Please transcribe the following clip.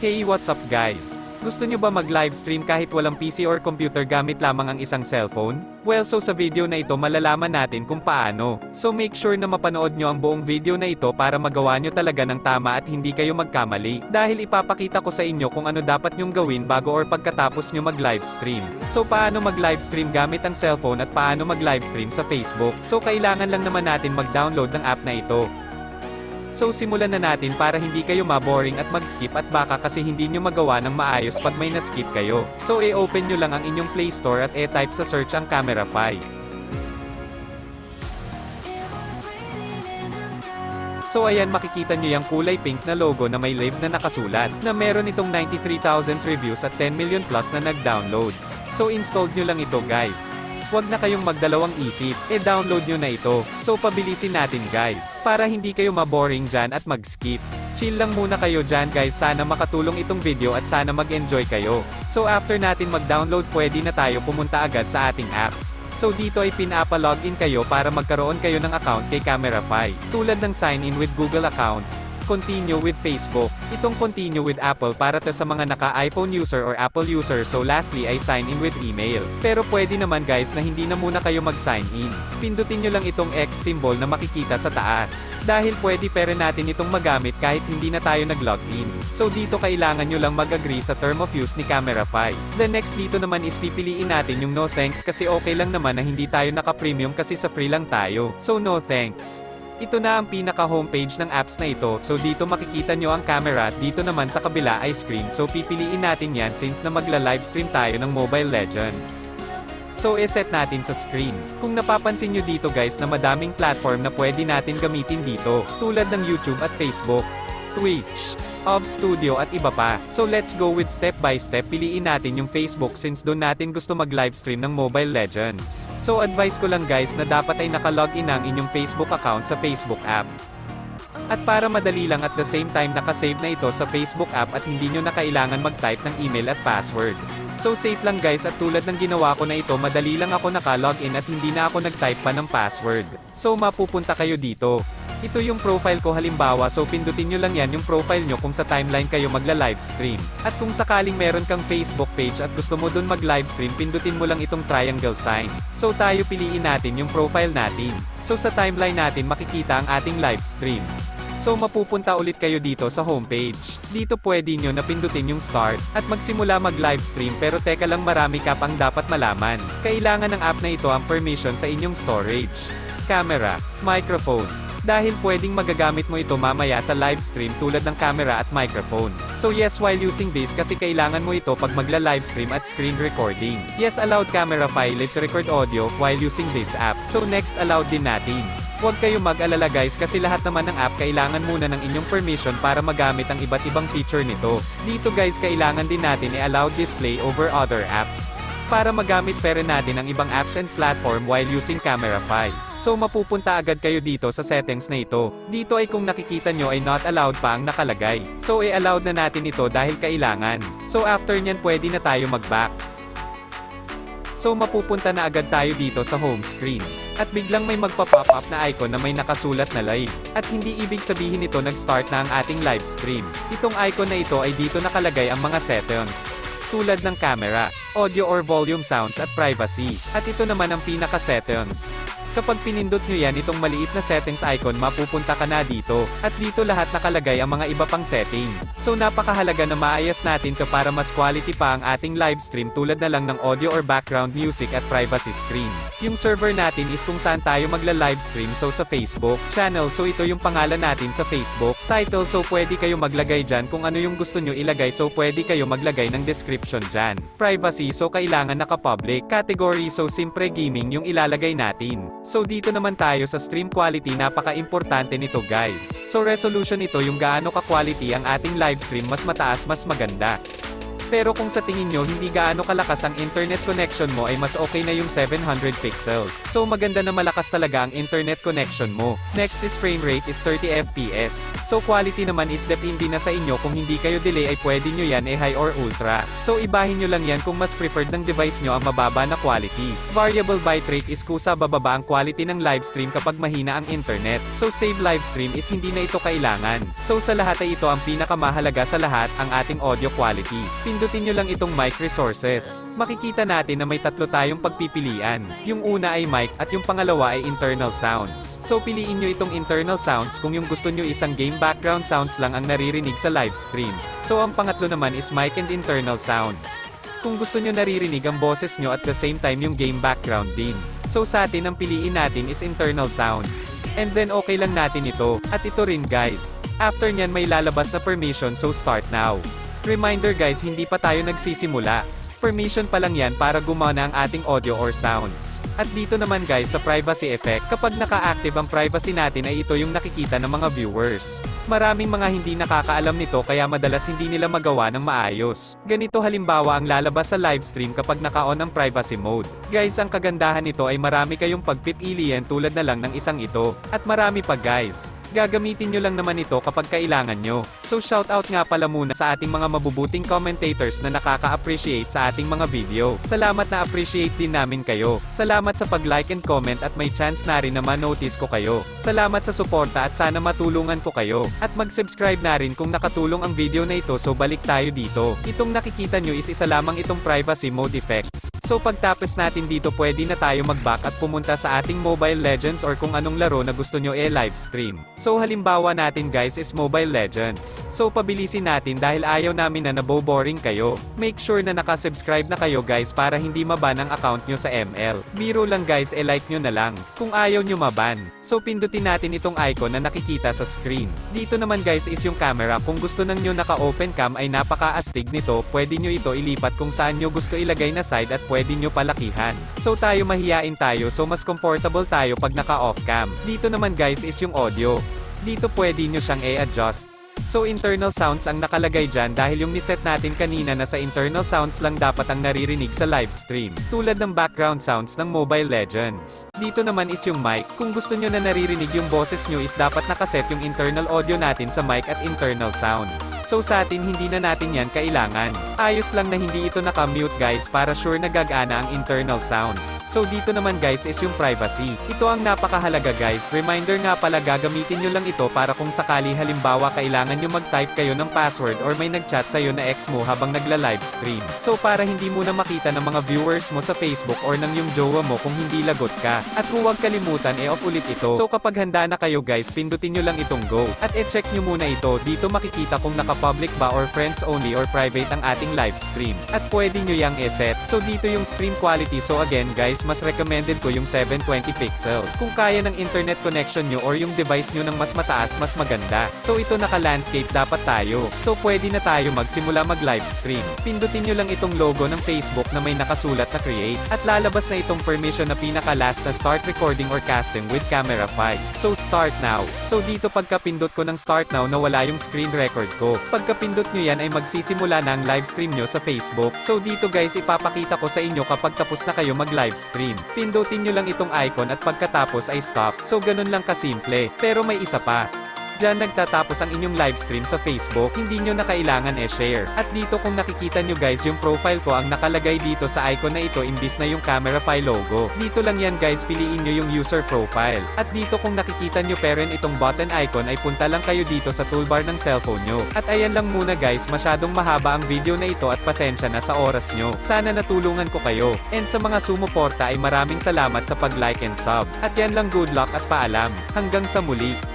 Hey what's up guys? Gusto nyo ba mag-livestream kahit walang PC or computer gamit lamang ang isang cellphone? Well so sa video na ito malalaman natin kung paano. So make sure na mapanood nyo ang buong video na ito para magawa nyo talaga ng tama at hindi kayo magkamali. Dahil ipapakita ko sa inyo kung ano dapat nyong gawin bago or pagkatapos nyo mag-livestream. So paano mag-livestream gamit ang cellphone at paano mag-livestream sa Facebook? So kailangan lang naman natin mag-download ng app na ito. So simulan na natin para hindi kayo maboring at mag-skip at baka kasi hindi nyo magawa ng maayos pag may na-skip kayo. So i-open nyo lang ang inyong Play Store at e-type sa search ang Camera Fi. So ayan makikita nyo yung kulay pink na logo na may live na nakasulat, na meron itong 93,000 reviews at 10 million plus na nag-downloads. So installed nyo lang ito guys. Huwag na kayong magdalawang isip, e download nyo na ito. So pabilisin natin guys, para hindi kayo maboring dyan at mag-skip. Chill lang muna kayo dyan guys, sana makatulong itong video at sana mag-enjoy kayo. So after natin mag-download pwede na tayo pumunta agad sa ating apps. So dito ay pinapa-login kayo para magkaroon kayo ng account kay Camerafy. Tulad ng sign in with Google account, continue with Facebook. Itong continue with Apple para to sa mga naka-iPhone user or Apple user so lastly ay sign in with email. Pero pwede naman guys na hindi na muna kayo mag-sign in. Pindutin nyo lang itong X symbol na makikita sa taas. Dahil pwede pera natin itong magamit kahit hindi na tayo nag-login. So dito kailangan nyo lang mag-agree sa term of use ni Camerafy. The next dito naman is pipiliin natin yung no thanks kasi okay lang naman na hindi tayo naka-premium kasi sa free lang tayo. So no thanks. Ito na ang pinaka homepage ng apps na ito, so dito makikita nyo ang camera, dito naman sa kabila ay screen, so pipiliin natin yan since na magla-livestream tayo ng Mobile Legends. So iset natin sa screen. Kung napapansin nyo dito guys na madaming platform na pwede natin gamitin dito, tulad ng YouTube at Facebook, Twitch, Ob Studio at iba pa. So let's go with step by step piliin natin yung Facebook since doon natin gusto mag-livestream ng Mobile Legends. So advice ko lang guys na dapat ay nakalogin ang inyong Facebook account sa Facebook app. At para madali lang at the same time nakasave na ito sa Facebook app at hindi nyo na kailangan mag-type ng email at password. So safe lang guys at tulad ng ginawa ko na ito madali lang ako naka-login at hindi na ako nag-type pa ng password. So mapupunta kayo dito. Ito yung profile ko halimbawa so pindutin nyo lang yan yung profile nyo kung sa timeline kayo magla-livestream. At kung sakaling meron kang Facebook page at gusto mo dun mag-livestream pindutin mo lang itong triangle sign. So tayo piliin natin yung profile natin. So sa timeline natin makikita ang ating livestream. So mapupunta ulit kayo dito sa homepage. Dito pwede nyo na pindutin yung start, at magsimula mag-livestream pero teka lang marami ka pang dapat malaman. Kailangan ng app na ito ang permission sa inyong storage, camera, microphone, dahil pwedeng magagamit mo ito mamaya sa live stream tulad ng camera at microphone. So yes while using this kasi kailangan mo ito pag magla-livestream at screen recording. Yes allowed camera file to record audio while using this app. So next allowed din natin. Huwag kayong mag-alala guys kasi lahat naman ng app kailangan muna ng inyong permission para magamit ang iba't ibang feature nito. Dito guys kailangan din natin i-allow display over other apps para magamit rin natin ang ibang apps and platform while using Camerafy. So mapupunta agad kayo dito sa settings na ito. Dito ay kung nakikita nyo ay not allowed pa ang nakalagay. So i-allowed na natin ito dahil kailangan. So after nyan pwede na tayo mag-back. So mapupunta na agad tayo dito sa home screen. At biglang may magpa-pop up na icon na may nakasulat na live. At hindi ibig sabihin nito nag-start na ang ating live stream. Itong icon na ito ay dito nakalagay ang mga settings tulad ng camera, audio or volume sounds at privacy. At ito naman ang pinaka-settings. Kapag pinindot nyo yan itong maliit na settings icon mapupunta ka na dito, at dito lahat nakalagay ang mga iba pang setting. So napakahalaga na maayos natin to para mas quality pa ang ating live stream tulad na lang ng audio or background music at privacy screen. Yung server natin is kung saan tayo magla-live stream so sa Facebook, channel so ito yung pangalan natin sa Facebook, title so pwede kayo maglagay dyan kung ano yung gusto nyo ilagay so pwede kayo maglagay ng description dyan. Privacy so kailangan naka-public, category so simpre gaming yung ilalagay natin. So dito naman tayo sa stream quality napaka-importante nito guys. So resolution ito yung gaano ka-quality ang ating live stream mas mataas mas maganda. Pero kung sa tingin nyo hindi gaano kalakas ang internet connection mo ay mas okay na yung 700 pixel. So maganda na malakas talaga ang internet connection mo. Next is frame rate is 30 FPS. So quality naman is depende na sa inyo kung hindi kayo delay ay pwede nyo yan e high or ultra. So ibahin nyo lang yan kung mas preferred ng device nyo ang mababa na quality. Variable bitrate is kusa bababa ang quality ng live stream kapag mahina ang internet. So save live stream is hindi na ito kailangan. So sa lahat ay ito ang pinakamahalaga sa lahat, ang ating audio quality. Pindutin nyo lang itong mic resources. Makikita natin na may tatlo tayong pagpipilian. Yung una ay mic at yung pangalawa ay internal sounds. So piliin nyo itong internal sounds kung yung gusto nyo isang game background sounds lang ang naririnig sa live stream. So ang pangatlo naman is mic and internal sounds. Kung gusto nyo naririnig ang boses nyo at the same time yung game background din. So sa atin ang piliin natin is internal sounds. And then okay lang natin ito. At ito rin guys. After nyan may lalabas na permission so start now. Reminder guys hindi pa tayo nagsisimula. Permission pa lang yan para gumana ang ating audio or sounds. At dito naman guys sa privacy effect, kapag naka-active ang privacy natin ay ito yung nakikita ng mga viewers. Maraming mga hindi nakakaalam nito kaya madalas hindi nila magawa ng maayos. Ganito halimbawa ang lalabas sa live stream kapag naka-on ang privacy mode. Guys ang kagandahan nito ay marami kayong pagpipilian tulad na lang ng isang ito. At marami pa guys. Gagamitin nyo lang naman ito kapag kailangan nyo. So shoutout nga pala muna sa ating mga mabubuting commentators na nakaka-appreciate sa ating mga video. Salamat na appreciate din namin kayo. Salamat sa pag-like and comment at may chance na rin na ma-notice ko kayo. Salamat sa suporta at sana matulungan ko kayo. At mag-subscribe na rin kung nakatulong ang video na ito so balik tayo dito. Itong nakikita nyo is isa lamang itong privacy mode effects. So pagtapos natin dito pwede na tayo mag-back at pumunta sa ating Mobile Legends or kung anong laro na gusto nyo e-live stream. So halimbawa natin guys is Mobile Legends. So pabilisin natin dahil ayaw namin na naboboring kayo. Make sure na nakasubscribe na kayo guys para hindi maban ang account nyo sa ML. Biro lang guys e-like nyo na lang. Kung ayaw nyo maban. So pindutin natin itong icon na nakikita sa screen. Dito naman guys is yung camera. Kung gusto nang nyo naka-open cam ay napaka-astig nito. Pwede nyo ito ilipat kung saan nyo gusto ilagay na side at pwede nyo palakihan. So tayo mahiyain tayo so mas comfortable tayo pag naka-off cam. Dito naman guys is yung audio. Dito pwede nyo siyang i-adjust. So internal sounds ang nakalagay dyan dahil yung niset natin kanina na sa internal sounds lang dapat ang naririnig sa live stream. Tulad ng background sounds ng Mobile Legends. Dito naman is yung mic. Kung gusto nyo na naririnig yung boses nyo is dapat nakaset yung internal audio natin sa mic at internal sounds. So sa atin hindi na natin yan kailangan. Ayos lang na hindi ito naka-mute guys para sure na gagana ang internal sounds. So dito naman guys is yung privacy. Ito ang napakahalaga guys. Reminder nga pala gagamitin nyo lang ito para kung sakali halimbawa kailangan nyo mag-type kayo ng password or may nag-chat sa'yo na ex mo habang nagla-live stream. So para hindi mo na makita ng mga viewers mo sa Facebook or ng yung jowa mo kung hindi lagot ka. At huwag kalimutan e-off ulit ito. So kapag handa na kayo guys, pindutin nyo lang itong go. At e-check nyo muna ito. Dito makikita kung naka-public ba or friends only or private ang ating live stream. At pwede nyo yang e-set. So dito yung stream quality. So again guys, mas recommended ko yung 720 pixel. Kung kaya ng internet connection nyo or yung device nyo ng mas mataas, mas maganda. So ito naka-landscape dapat tayo. So pwede na tayo magsimula mag-live stream. Pindutin nyo lang itong logo ng Facebook na may nakasulat na create. At lalabas na itong permission na pinaka-last na start recording or casting with camera 5. So start now. So dito pagkapindot ko ng start now nawala yung screen record ko. Pagkapindot nyo yan ay magsisimula na ang live stream nyo sa Facebook. So dito guys ipapakita ko sa inyo kapag tapos na kayo mag-live stream. Pindutin nyo lang itong icon at pagkatapos ay stop. So ganun lang kasimple. Pero may isa pa. Diyan nagtatapos ang inyong live stream sa Facebook, hindi nyo na kailangan e-share. At dito kung nakikita nyo guys yung profile ko ang nakalagay dito sa icon na ito imbis na yung camera file logo. Dito lang yan guys piliin nyo yung user profile. At dito kung nakikita nyo pero itong button icon ay punta lang kayo dito sa toolbar ng cellphone nyo. At ayan lang muna guys masyadong mahaba ang video na ito at pasensya na sa oras nyo. Sana natulungan ko kayo. And sa mga sumuporta ay maraming salamat sa pag-like and sub. At yan lang good luck at paalam. Hanggang sa muli.